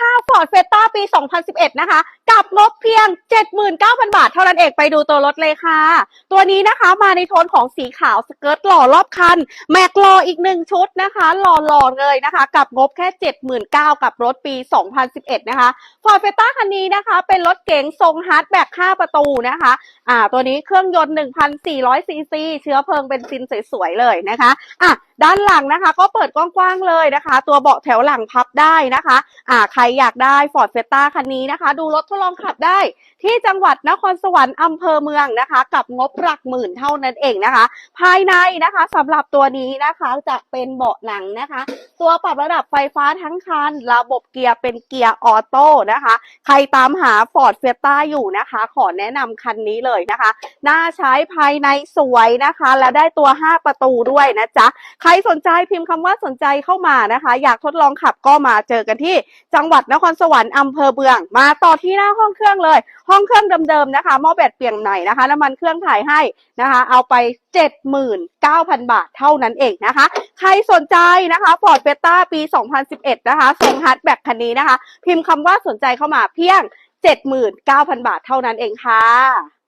ค่ะ Ford f e t a ปี 2011 นะคะ กับงบเพียง 79,000 บาท เท่านั้นเองไปดูตัวรถเลยค่ะ ตัวนี้นะคะมาในโทนของสีขาวสเกิร์ตหล่อรอบคัน แม็กลออีกหนึ่งชุดนะคะ หล่อๆเลยนะคะ กับงบแค่ 79,000 กับรถปี 2011 นะคะ Ford f e t a คันนี้นะคะ เป็นรถเก๋งทรงฮาร์ดแบ็ก5ประตูนะคะอ่าตัวนี้เครื่องยนต์ 1,400ซีซีเชื้อเพลิงเบนซินสวยๆเลยนะคะอะด้านหลังนะคะ ก็เปิดกว้างๆเลยนะคะ ตัวเบาะแถวหลังพับได้นะคะ อ่าใครอยากได้ Ford f e t a คันนี้นะคะ ดูรถทดลองขับได้ ที่จังหวัดนครสวรรค์อำเภอเมืองนะคะ กับงบหลักหมื่นเท่านั้นเองนะคะ ภายในนะคะสำหรับตัวนี้นะคะจะเป็นเบาะหนังนะคะ ตัวปรับระดับไฟฟ้าทั้งคัน ระบบเกียร์เป็นเกียร์ออโต้นะคะ ใครตามหา Ford f i e t a อยู่นะคะ ขอแนะนำคันนี้เลยนะคะ น่าใช้ภายในสวยนะคะ และได้ตัว 5 ประตูด้วยนะจ๊ะใครสนใจพิมพ์คำว่าสนใจเข้ามานะคะ อยากทดลองขับก็มาเจอกันที่จังหวัดนครสวรรค์อำเภอเบือง มาต่อที่หน้าห้องเครื่องเลย ห้องเครื่องเดิมๆนะคะหม้อแบตเปลี่ยนใหม่นะคะน้ำมันเครื่องถ่ายให้นะคะ เอาไป 79,000 บาทเท่านั้นเองนะคะ ใครสนใจนะคะ Ford f e t a ปี 2011 นะคะทรงฮัตแบ็กคันนี้นะคะ พิมพ์คำว่าสนใจเข้ามาเพียง 79,000 บาทเท่านั้นเองค่ะ